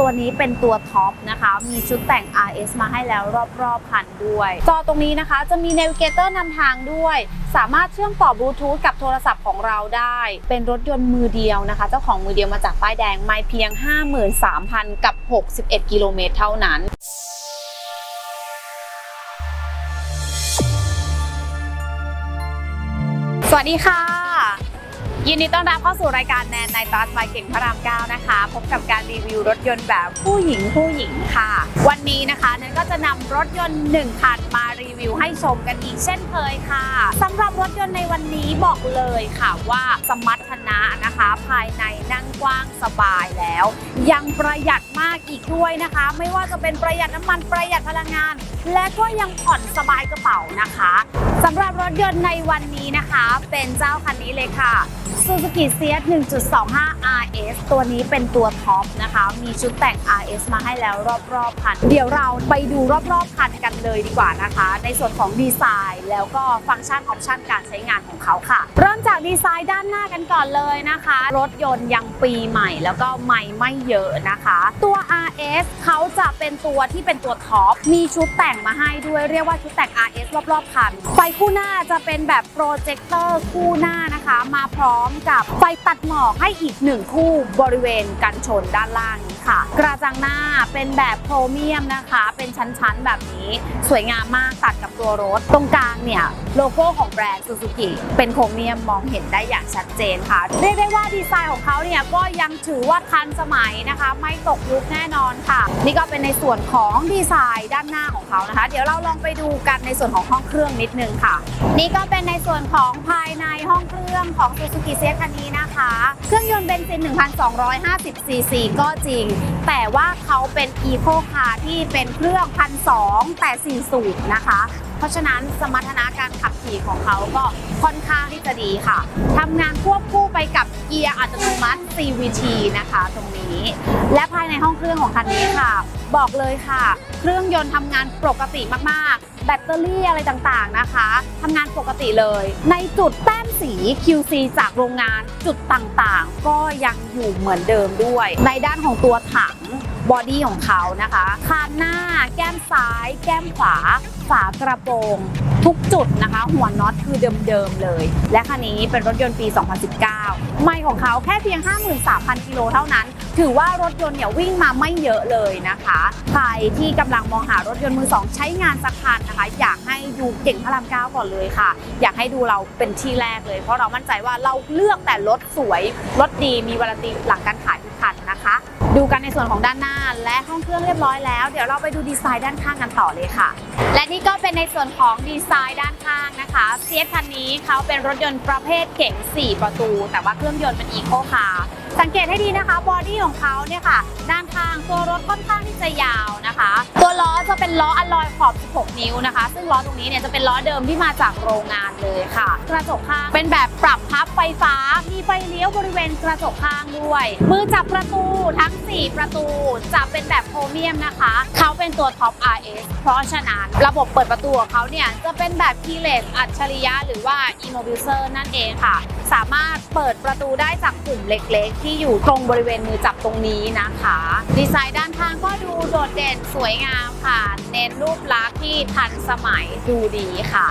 ตัวนี้เป็นตัวท็อปนะคะ มีชุดแต่ง RS มาให้แล้วรอบๆคันด้วย จอตรงนี้นะคะจะมี Navigator นำทางด้วย สามารถเชื่อมต่อบลูทูธกับโทรศัพท์ของเราได้ เป็นรถยนต์มือเดียวนะคะ เจ้าของมือเดียวมาจากป้ายแดงไม่เพียง 53,000 กับ 61 กิโลเมตรเท่านั้นสวัสดีค่ะ ยินดีต้อนรับเข้าสู่รายการแนนในตาสบายเก่งพระราม9นะคะ พบกับการรีวิวรถยนต์แบบผู้หญิงผู้หญิงค่ะ วันนี้นะคะแนนก็จะนำรถยนต์1คันมารีวิวให้ชมกันอีกเช่นเคยค่ะสำหรับรถยนต์ในวันนี้บอกเลยค่ะว่าสมรรถนะนะคะ ภายในนั่งกว้างสบายแล้ว ยังประหยัดมากอีกด้วยนะคะ ไม่ว่าจะเป็นประหยัดน้ำมันประหยัดพลังงาน และก็ยังผ่อนสบายกระเป๋านะคะสำหรับรถยนต์ในวันนี้นะคะ เป็นเจ้าคันนี้เลยค่ะ Suzuki CS 1.25 RS ตัวนี้เป็นตัวท็อปนะคะ มีชุดแต่ง RS มาให้แล้วรอบๆคัน เดี๋ยวเราไปดูรอบๆคันกันเลยดีกว่านะคะ ในส่วนของดีไซน์แล้วก็ฟังก์ชันออปชันการใช้งานของเขาค่ะ เริ่มจากดีไซน์ด้านหน้ากันก่อนเลยนะคะ รถยนต์ยังปีใหม่แล้วก็ใหม่ไม่เยอะนะคะ ตัว RS เขาจะเป็นตัวที่เป็นตัวท็อป มีชุดแต่งมาให้ด้วยเรียกว่าชุดแต่ง RS รอบๆคัน ไฟคู่หน้าจะเป็นแบบโปรเจคเตอร์คู่หน้านะคะ มาพร้อมกับไฟตัดหมอกให้อีกหนึ่งคู่บริเวณกันชนด้านล่าง ค่ะ กระจังหน้าเป็นแบบโครเมียมนะคะ เป็นชั้นๆแบบนี้สวยงามมากตัดกับตัวรถ ตรงกลางเนี่ยโลโก้ของแบรนด์ซูซูกิเป็นโครเมียมมองเห็นได้อย่างชัดเจนค่ะ เรียกได้ว่าดีไซน์ของเขาเนี่ยก็ยังถือว่าทันสมัยนะคะ ไม่ตกยุคแน่นอนค่ะ นี่ก็เป็นในส่วนของดีไซน์ด้านหน้าของเขานะคะ เดี๋ยวเราลองไปดูกันในส่วนของห้องเครื่องนิดนึงค่ะ นี่ก็เป็นในส่วนของภายในห้องเครื่องของ Suzuki c คันนี้นะคะ เครื่องยนต์เบนซิน 1,250 ซีซีก็จริงแต่ว่าเขาเป็น Eco Car ที่เป็นเครื่อง1,200แต่4สูบนะคะ เพราะฉะนั้นสมรรถนะการขับขี่ของเขาก็ค่อนข้างที่จะดีค่ะทำงานควบคู่ไปกับเกียร์อัตโนมัติ CVT นะคะตรงนี้ และภายในห้องเครื่องของคันนี้ค่ะ บอกเลยค่ะ เครื่องยนต์ทำงานปกติมากๆ แบตเตอรี่อะไรต่างๆนะคะทำงานปกติเลย ในจุดแต้ สี QC จากโรงงานจุดต่างๆ ก็ยังอยู่เหมือนเดิมด้วย ในด้านของตัวถังบอดี้ของเขานะคะคานหน้า แก้มซ้าย แก้มขวา ฝากระโปรง ทุกจุดนะคะ หัวน็อตคือเดิมๆเลย และคันนี้เป็นรถยนต์ปี 2019 ไม่ของเขาแค่เพียง 53,000 กิโลเท่านั้น ถือว่ารถยนต์เนี่ยวิ่งมาไม่เยอะเลยนะคะ ใครที่กำลังมองหารถยนต์มือสองใช้งานสักคันนะคะ อยากให้ดูเก่งพระรามเก้าก่อนเลยค่ะ อยากให้ดูเราเป็นที่แรกเลย เพราะเรามั่นใจว่าเราเลือกแต่รถสวย รถดีมีวารันตีหลังการขายทุกคันนะคะ ดูกันในส่วนของด้านหน้าและห้องเครื่องเรียบร้อยแล้ว เดี๋ยวเราไปดูดีไซน์ด้านข้างกันต่อเลยค่ะ และนี่ก็เป็นในส่วนของดีไซน์ด้านข้างนะคะเซียคันนี้เขาเป็นรถยนต์ประเภทเก๋ง4 ประตู แต่ว่าเครื่องยนต์เป็นอีโคคาร์ สังเกตให้ดีนะคะบอดี้ของเขาเนี่ยค่ะ ด้านข้างตัวรถค่อนข้างที่จะยาวนะคะ ตัวล้อจะเป็นล้ออลลอยขอบ 16 นิ้วนะคะ ซึ่งล้อตรงนี้เนี่ยจะเป็นล้อเดิมที่มาจากโรงงานเลยค่ะ กระจกข้างเป็นแบบปรับพับไฟฟ้า มีไฟเลี้ยวบริเวณกระจกข้างด้วย มือจับประตูทั้ง 4 ประตูจะเป็นแบบโครเมียมนะคะ เขาเป็นตัวท็อป RS เพราะฉะนั้นระบบเปิดประตูของเขาเนี่ยจะเป็นแบบ keyless อัจฉริยะหรือว่า immobilizer นั่นเองค่ะ สามารถเปิดประตูได้จากปุ่มเล็กๆที่อยู่ตรงบริเวณมือจับตรงนี้นะคะ ดีไซน์ด้านข้างก็ดูโดดเด่นสวยงามค่ะ เน้นรูปลักษณ์ที่ทันสมัยดูดีค่ะ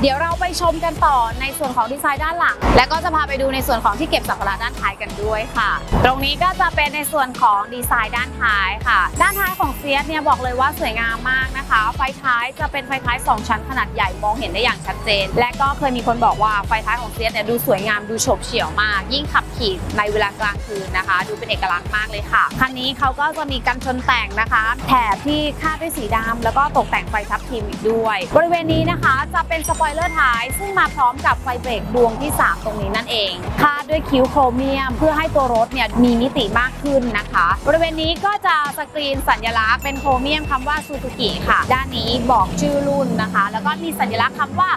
เดี๋ยวเราไปชมกันต่อในส่วนของดีไซน์ด้านหลัง และก็จะพาไปดูในส่วนของที่เก็บสัมภาระด้านท้ายกันด้วยค่ะ ตรงนี้ก็จะเป็นในส่วนของดีไซน์ด้านท้ายค่ะ ด้านท้ายของเซียสเนี่ยบอกเลยว่าสวยงามมากนะคะ ไฟท้ายจะเป็นไฟท้าย 2 ชั้นขนาดใหญ่มองเห็นได้อย่างชัดเจน และก็เคยมีคนบอกว่าไฟท้ายของเซียสเนี่ยดูสวยงามดูโฉบเฉี่ยวมาก ยิ่งขับขี่ในเวลากลางคืนนะคะ ดูเป็นเอกลักษณ์มากเลยค่ะคันนี้เขาก็จะมีกันชนแต่งนะคะ แถบที่คาดด้วยสีดำแล้วก็ตกแต่งไฟทับทิมอีกด้วย บริเวณนี้นะคะจะเป็นสปอยเลอร์ท้าย ซึ่งมาพร้อมกับไฟเบรกดวงที่ 3 ตรงนี้นั่นเองคาดด้วยคิ้วโครเมียม เพื่อให้ตัวรถเนี่ยมีมิติมากขึ้นนะคะ บริเวณนี้ก็จะสกรีนสัญลักษณ์เป็นโครเมียมคำว่าซูซูกิค่ะ ด้านนี้บอกชื่อรุ่นนะคะ แล้วก็มีสัญลักษณ์คำว่า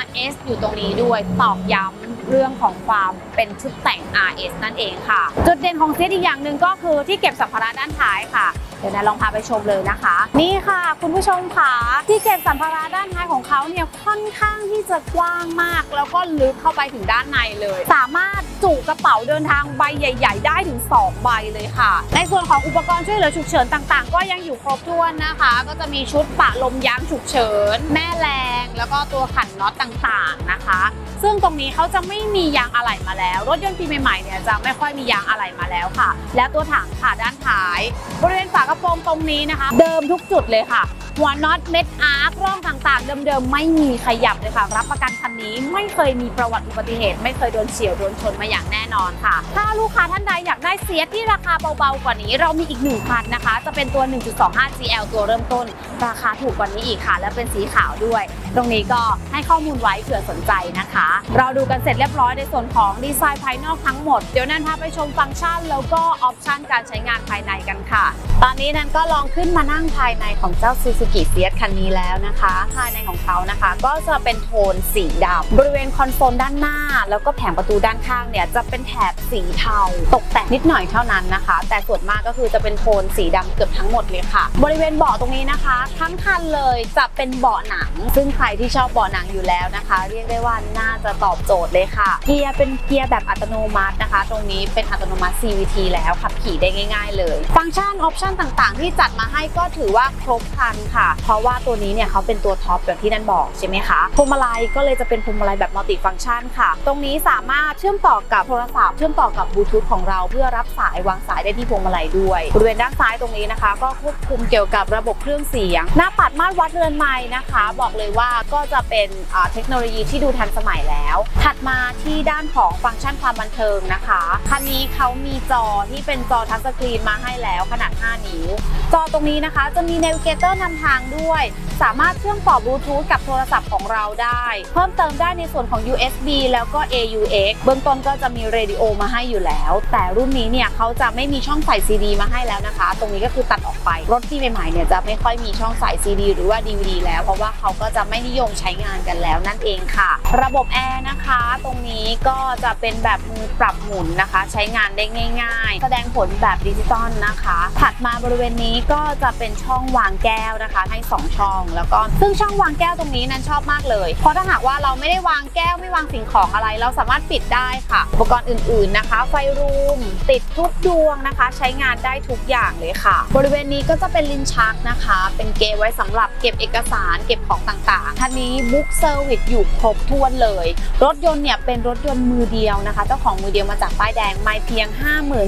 RS อยู่ตรงนี้ด้วยตอกย้ำเรื่องของความเป็นชุดแต่ง RS นั่นเองค่ะ จุดเด่นของเซียสอีกอย่างหนึ่งก็คือที่เก็บสัมภาระด้านท้ายค่ะ เดี๋ยวนนลองพาไปชมเลยนะคะ นี่ค่ะคุณผู้ชมค่ะที่เก็บสัมภาระด้านท้ายของเขาเนี่ยค่อนข้างที่จะกว้างมาก แล้วก็ลึกเข้าไปถึงด้านในเลย สามารถจุกระเป๋าเดินทางใบใหญ่ ๆ ได้ถึง 2 ใบเลยค่ะ ในส่วนของอุปกรณ์ช่วยเหลือฉุกเฉินต่างๆ ก็ยังอยู่ครบถ้วนนะคะ ก็จะมีชุดปะลมยางฉุกเฉิน แม่แรงแล้วก็ตัวขันน็อตต่างๆนะคะ ซึ่งตรงนี้เขาจะไม่มียางอะไหล่มาแล้ว รถยนต์ปีใหม่ๆเนี่ยจะไม่ค่อยมียางอะไหล่มาแล้วค่ะ และตัวถังค่ะด้านท้าย บริเวณฝา กระโปรงตรงนี้นะคะ เดิมทุกจุดเลยค่ะ หัวน็อตเม็ดอาร์คร่องต่างๆ เดิมๆ ไม่มีขยับเลยค่ะ รับประกันคันนี้ไม่เคยมีประวัติอุบัติเหตุ ไม่เคยโดนเฉียวโดนชนมาอย่างแน่นอนค่ะ ถ้าลูกค้าท่านใดอยากได้เซียที่ราคาเบาๆกว่านี้ เรามีอีกหนึ่งคันนะคะ จะเป็นตัว 1.25 GL ตัวเริ่มต้น ราคาถูกกว่านี้อีกค่ะ และเป็นสีขาวด้วย ตรงนี้ก็ให้ข้อมูลไว้เผื่อสนใจนะคะ เราดูกันเสร็จเรียบร้อยในส่วนของดีไซน์ภายนอกทั้งหมด เดี๋ยวนันพาไปชมฟังก์ชันแล้วก็ออปชันการใช้งานภายในกันค่ะ ตอนนี้นันก็ลองขึ้นมานั่งภายในของเจ้า Suzuki f i a t คันนี้แล้วนะคะ ภายในของเขานะคะ ก็จะเป็นโทนสีดำบริเวณคอนโซลด้านหน้า แล้วก็แผงประตูด้านข้างเนี่ยจะเป็นแถบสีเทา ตกแต่งนิดหน่อยเท่านั้นนะคะ แต่ส่วนมากก็คือจะเป็นโทนสีดำเกือบทั้งหมดเลยค่ะ บริเวณเบาะตรงนี้นะคะ ทั้งคันเลยจะเป็นเบาะหนังซึ่งใครที่ชอบเบาะหนังอยู่แล้วนะคะ เรียกได้ว่าน่าจะตอบโจทย์เลยค่ะ เกียร์เป็นเกียร์แบบอัตโนมัตินะคะ ตรงนี้เป็นอัตโนมัติ CVT แล้วขับขี่ได้ง่าย ๆ เลย ฟังก์ชันออปชันต่างๆ ที่จัดมาให้ก็ถือว่าครบครันค่ะ เพราะว่าตัวนี้เนี่ยเขาเป็นตัวท็อปแบบที่นั่นบอกใช่ไหมคะพวงมาลัยก็เลยจะเป็นพวงมาลัยแบบมัลติฟังก์ชันค่ะ ตรงนี้สามารถเชื่อมต่อกับโทรศัพท์เชื่อมต่อกับบลูทูธของเราเพื่อรับสายวางสายได้ที่พวงมาลัยด้วยบริเวณด้านซ้ายตรงนี้นะคะ ก็ควบคุมเกี่ยวกับระบบเครื่องเสียง หน้าปัดมาตรวัดเรือนไม้นะคะ บอกเลยว่าก็จะเป็นเทคโนโลยีที่ดูทันสมัยแล้ว ถัดมาที่ด้านของฟังก์ชันความบันเทิงนะคะคันนี้เขามีจอที่เป็นจอทัชสกรีนมาให้แล้วขนาด 5 นิ้ว จอตรงนี้นะคะจะมี Navigator นำทางด้วย สามารถเชื่อมต่อบลูทูธกับโทรศัพท์ของเราได้ เพิ่มเติมได้ในส่วนของ USB แล้วก็ AUX เบื้องต้นก็จะมีเรดิโอมาให้อยู่แล้ว แต่รุ่นนี้เนี่ยเขาจะไม่มีช่องใส่ CD มาให้แล้วนะคะ ตรงนี้ก็คือตัดออกไป รถที่ใหม่ๆเนี่ยจะไม่ค่อยมีช่องใส่ CD หรือว่า DVD แล้วเพราะว่าเขาก็จะไม่นิยมใช้งานกันแล้วนั่นเองค่ะ ระบบแอร์นะคะ ตรงนี้ก็จะเป็นแบบมือปรับหมุนนะคะ ใช้งานได้ง่าย ๆ แสดงผลแบบดิจิตอลนะคะ ถัดมาบริเวณนี้ก็จะเป็นช่องวางแก้วนะคะให้ 2 ช่อง แล้วก็ซึ่งช่องวางแก้วตรงนี้นั้นชอบมากเลย เพราะถ้าหากว่าเราไม่ได้วางแก้วไม่วางสิ่งของอะไร เราสามารถปิดได้ค่ะอุปกรณ์อื่น ๆนะคะ ไฟรูมติดทุกดวงนะคะ ใช้งานได้ทุกอย่างเลยค่ะ บริเวณนี้ก็จะเป็นลิ้นชักนะคะ เป็นเกไว้สำหรับ เก็บเอกสารเก็บของต่างๆ คันนี้บุ๊กเซอร์วิสอยู่ครบถ้วนเลย รถยนต์เนี่ยเป็นรถยนต์มือเดียวนะคะ เจ้าของมือเดียวมาจากป้ายแดงไม่เพียง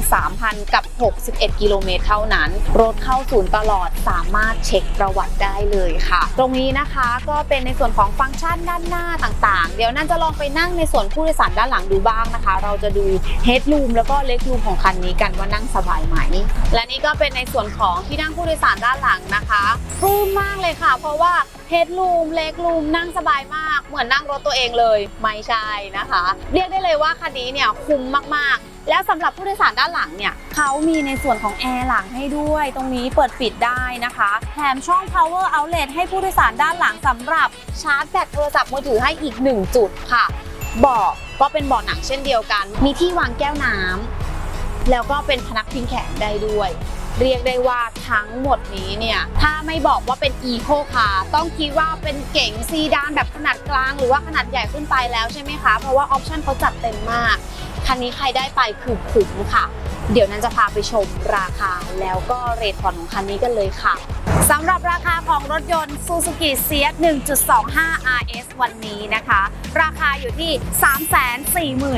53,000 กับ 61 กิโลเมตรเท่านั้น รถเข้าศูนย์ตลอดสามารถเช็คประวัติได้เลยค่ะ ตรงนี้นะคะก็เป็นในส่วนของฟังก์ชันด้านหน้าต่างๆ เดี๋ยวนั่นจะลองไปนั่งในส่วนผู้โดยสารด้านหลังดูบ้างนะคะ เราจะดูเฮดรูมแล้วก็เล็กรูมของคันนี้กันว่านั่งสบายไหม และนี่ก็เป็นในส่วนของที่นั่งผู้โดยสารด้านหลังนะคะปลื้มมากเลยค่ะเพราะว่าเฮดรูมเล็กรูมนั่งสบายมาก เหมือนนั่งรถตัวเองเลย ไม่ใช่นะคะ เรียกได้เลยว่าคันนี้เนี่ยคุ้มมากๆ แล้วสำหรับผู้โดยสารด้านหลังเนี่ยเขามีในส่วนของแอร์หลังให้ด้วย ตรงนี้เปิดปิดได้นะคะแถมช่อง power outlet ให้ผู้โดยสารด้านหลังสำหรับชาร์จแบตโทรศัพท์มือถือให้อีก 1 จุดค่ะเบาะก็เป็นเบาะหนังเช่นเดียวกัน มีที่วางแก้วน้ำแล้วก็เป็นพนักพิงแขนได้ด้วย เรียกได้ว่าทั้งหมดนี้เนี่ย ถ้าไม่บอกว่าเป็นอีโคคาร์ต้องคิดว่าเป็นเก๋งซีดานแบบขนาดกลาง หรือว่าขนาดใหญ่ขึ้นไปแล้วใช่ไหมคะ เพราะว่าออปชั่นเขาจัดเต็มมาก คันนี้ใครได้ไปคือคุ้มค่ะ เดี๋ยวนั้นจะพาไปชมราคาแล้วก็เรทผ่อนของคันนี้กันเลยค่ะสำหรับราคาของรถยนต์ Suzuki Siat 1.25 RS วันนี้นะคะ ราคาอยู่ที่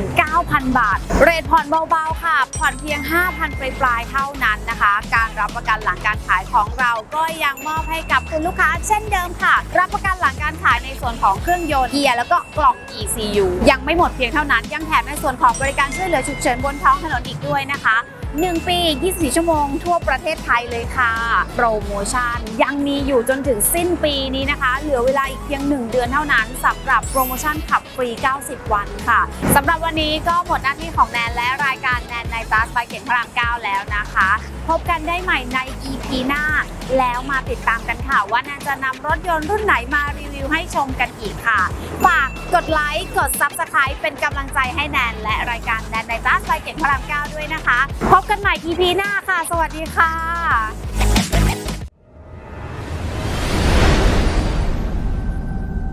349,000 บาท เรทผ่อนเบาๆค่ะ ผ่อนเพียง 5,000ปลายๆเท่านั้นนะคะ การรับประกันหลังการขายของเราก็ยังมอบให้กับคุณลูกค้าเช่นเดิมค่ะ รับประกันหลังการขายในส่วนของเครื่องยนต์เกียร์แล้วก็กล่อง ECU ยังไม่หมดเพียงเท่านั้น ยังแถมในส่วนของบริการช่วยเหลือฉุกเฉินบนท้องถนนอีกด้วยนะคะ 1 ปี 24 ชั่วโมง ทั่วประเทศไทยเลยค่ะ โปรโมชั่นยังมีอยู่จนถึงสิ้นปีนี้นะคะ เหลือเวลาอีกเพียง 1 เดือนเท่านั้นสำหรับโปรโมชั่นขับฟรี 90 วันค่ะสำหรับวันนี้ก็หมดหน้าที่ของแนนและรายการแนนในตัสไปเก่งพระราม 9 แล้วนะคะ พบกันได้ใหม่ใน EP หน้า แล้วมาติดตามกันค่ะ ว่าแนนจะนำรถยนต์รุ่นไหนมารีวิวให้ชมกันอีกค่ะ ฝากกดไลค์กด Subscribe เป็นกำลังใจให้แนนและรายการแนนในตัสไปเก่งพระราม 9 ด้วยนะคะพบกันใหม่ EP หน้าค่ะ สวัสดีค่ะ